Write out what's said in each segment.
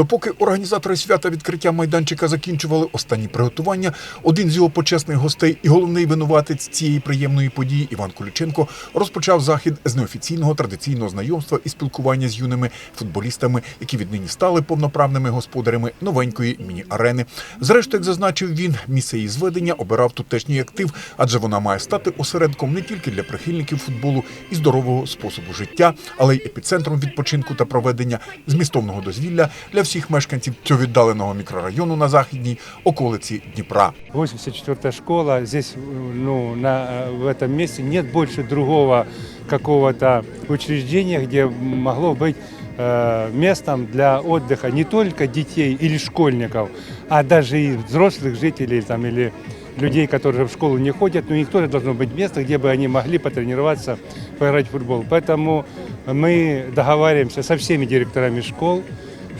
Допоки організатори свята відкриття майданчика закінчували останні приготування, один з його почесних гостей і головний винуватець цієї приємної події Іван Куліченко розпочав захід з неофіційного традиційного знайомства і спілкування з юними футболістами, які віднині стали повноправними господарями новенької міні-арени. Зрештою, як зазначив він, місце її зведення обирав тутешній актив, адже вона має стати осередком не тільки для прихильників футболу і здорового способу життя, але й епіцентром відпочинку та проведення змістовного дозвілля для всіх мешканців цього віддаленого мікрорайону на західній околиці Дніпра. 84-я школа. Здесь, ну, на, э, в этом месте нет больше другого какого-то учреждения, где могло быть э, местом для отдыха не только детей или школьников, а даже и взрослых жителей там, или людей, которые в школу не ходят, но у них тоже должно быть место, где бы они могли потренироваться, поиграть в футбол. Поэтому мы договариваемся со всеми директорами школ,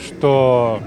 что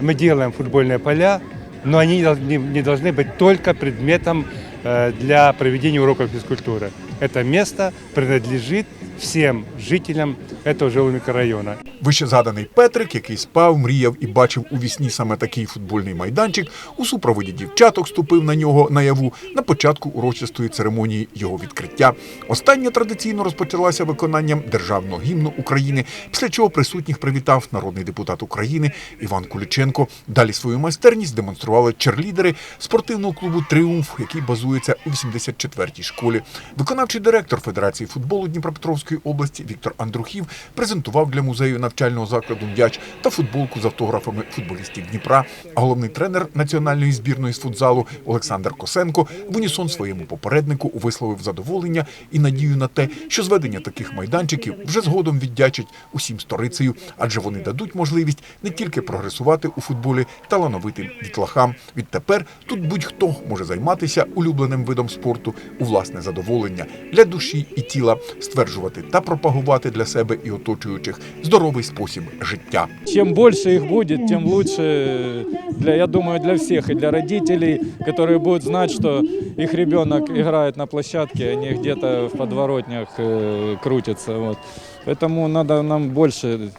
мы делаем футбольные поля, но они не должны, не должны быть только предметом э, для проведения уроков физкультуры. Это место принадлежит всем жителям этого жилого микрорайона. Вище згаданий Петрик, який спав, мріяв і бачив у вісні саме такий футбольний майданчик, у супроводі дівчаток ступив на нього наяву на початку урочистої церемонії його відкриття. Остання традиційно розпочалася виконанням державного гімну України, після чого присутніх привітав народний депутат України Іван Куліченко. Далі свою майстерність демонстрували черлідери спортивного клубу Тріумф, який базується у 84-й школі. Виконавчий директор Федерації футболу Дніпропетровської області Віктор Андрухів презентував для музею навчального закладу м'яч та футболку з автографами футболістів Дніпра. А головний тренер національної збірної з футзалу Олександр Косенко в унісон своєму попереднику висловив задоволення і надію на те, що зведення таких майданчиків вже згодом віддячить усім сторицею, адже вони дадуть можливість не тільки прогресувати у футболі талановитим дітлахам. Відтепер тут будь-хто може займатися улюбленим видом спорту у власне задоволення для душі і тіла, стверджувати та пропагувати для себе і оточуючих здоровий спосіб життя. Чем больше их будет, тем лучше, для, я думаю, для всех. И для родителей, которые будут знать, что их ребенок играет на площадке, а не где-то в подворотнях э, крутится. Вот. Поэтому надо нам больше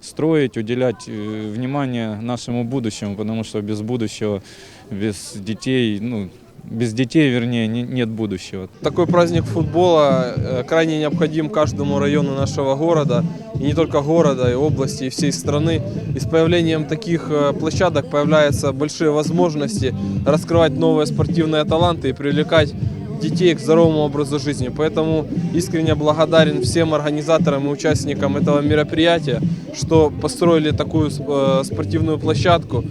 строить, уделять э, внимание нашему будущему, потому что без будущего, без детей, ну, без детей, вернее, не- нет будущего. Такой праздник футбола э, крайне необходим каждому району нашего города, и не только города, и области, и всей страны. И с появлением таких э, площадок появляются большие возможности раскрывать новые спортивные таланты и привлекать детей к здоровому образу жизни. Поэтому искренне благодарен всем организаторам и участникам этого мероприятия, что построили такую э, спортивную площадку.